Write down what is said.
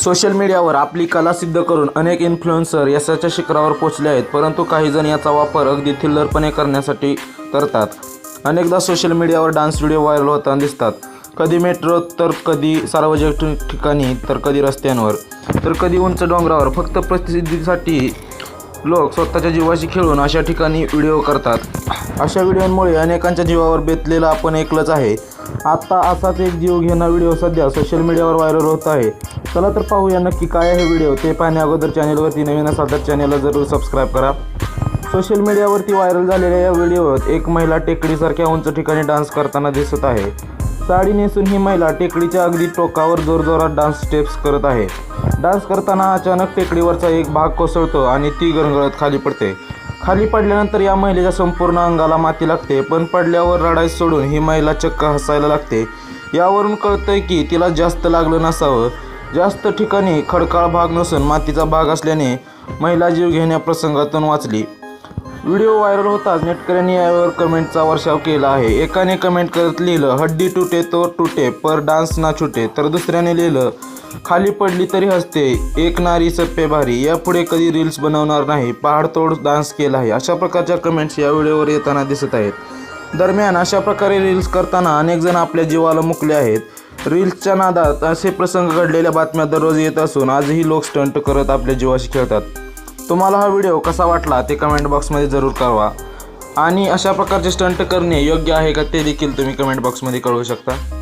Social मीडियावर आपली कला सिद्ध करून अनेक इन्फ्लुएन्सर यशाच्या शिखरावर पोचले आहेत परंतु काही जण याचा वापर अगदी थिल्लरपणे करण्यासाठी करतात. अनेकदा सोशल मीडियावर डान्स व्हिडिओ व्हायरल होताना दिसतात. कधी मेट्रो तर कधी सार्वजनिक ठिकाणी तर कधी रस्त्यांवर. तर कधी उंच डोंगरावर. फक्त प्रसिद्धीसाठी लोक स्वतःच्या जीवाशी खेळून अशा ठिकाणी व्हिडिओ करतात. अशा व्हिडिओंमुळे अनेकांच्या जीवावर बेतलेला आपण ऐकलंच आहे. आत्ता असाच एक जीव घेणा व्हिडिओ सध्या सोशल मीडियावर व्हायरल होत आहे. चला तर पाहूया नक्की काय आहे व्हिडिओ. ते पाहण्या अगोदर चॅनेलवरती नवीन असाल तर चॅनेलला जरूर सबस्क्राईब करा. सोशल मीडियावरती व्हायरल झालेल्या या व्हिडिओत एक महिला टेकडीसारख्या उंच ठिकाणी डान्स करताना दिसत आहे. साडी नेसून ही महिला टेकडीच्या अगदी टोकावर जोरजोरात डान्स स्टेप्स करत आहे. डान्स करताना अचानक टेकडीवरचा एक भाग कोसळतो आणि ती गरगळत खाली पडते. खाली पडल्यानंतर या महिलेच्या संपूर्ण अंगाला माती लागते पण पडल्यावर रडाई सोडून ही महिला चक्क हसायला लागते. यावरून कळतंय की तिला जास्त लागलं नसावं. जास्त ठिकाणी खडकाळ भाग नसून मातीचा भाग असल्याने महिला जीव घेण्या प्रसंगातून वाचली. व्हिडिओ व्हायरल होताच नेटकऱ्यांनी यावर कमेंटचा वर्षाव केला आहे. एकाने कमेंट करत लिहिलं हड्डी तुटे तो तुटे पर डान्स ना छुटे. तर दुसऱ्याने लिहिलं खाली पडली तरी हसते एक नारी सप्पे भारी यापुढे कधी रील्स बनवणार नाही पहाडतोड डान्स केला आहे. अशा प्रकारच्या कमेंट्स या व्हिडिओवर येताना दिसत आहेत. दरम्यान अशा प्रकारे रील्स करताना अनेक जण आपल्या जीवाला मुकले आहेत. रील्सच्या नादात असे प्रसंग घडलेल्या बातम्या दररोज येत असून आजही लोक स्टंट करत आपल्या जीवाशी खेळतात. तुम्हाला हा व्हिडिओ कसा वाटला ते कमेंट बॉक्समध्ये जरूर कळवा. आणि अशा प्रकारचे स्टंट करणे योग्य आहे का ते देखील तुम्ही कमेंट बॉक्समध्ये कळवू शकता.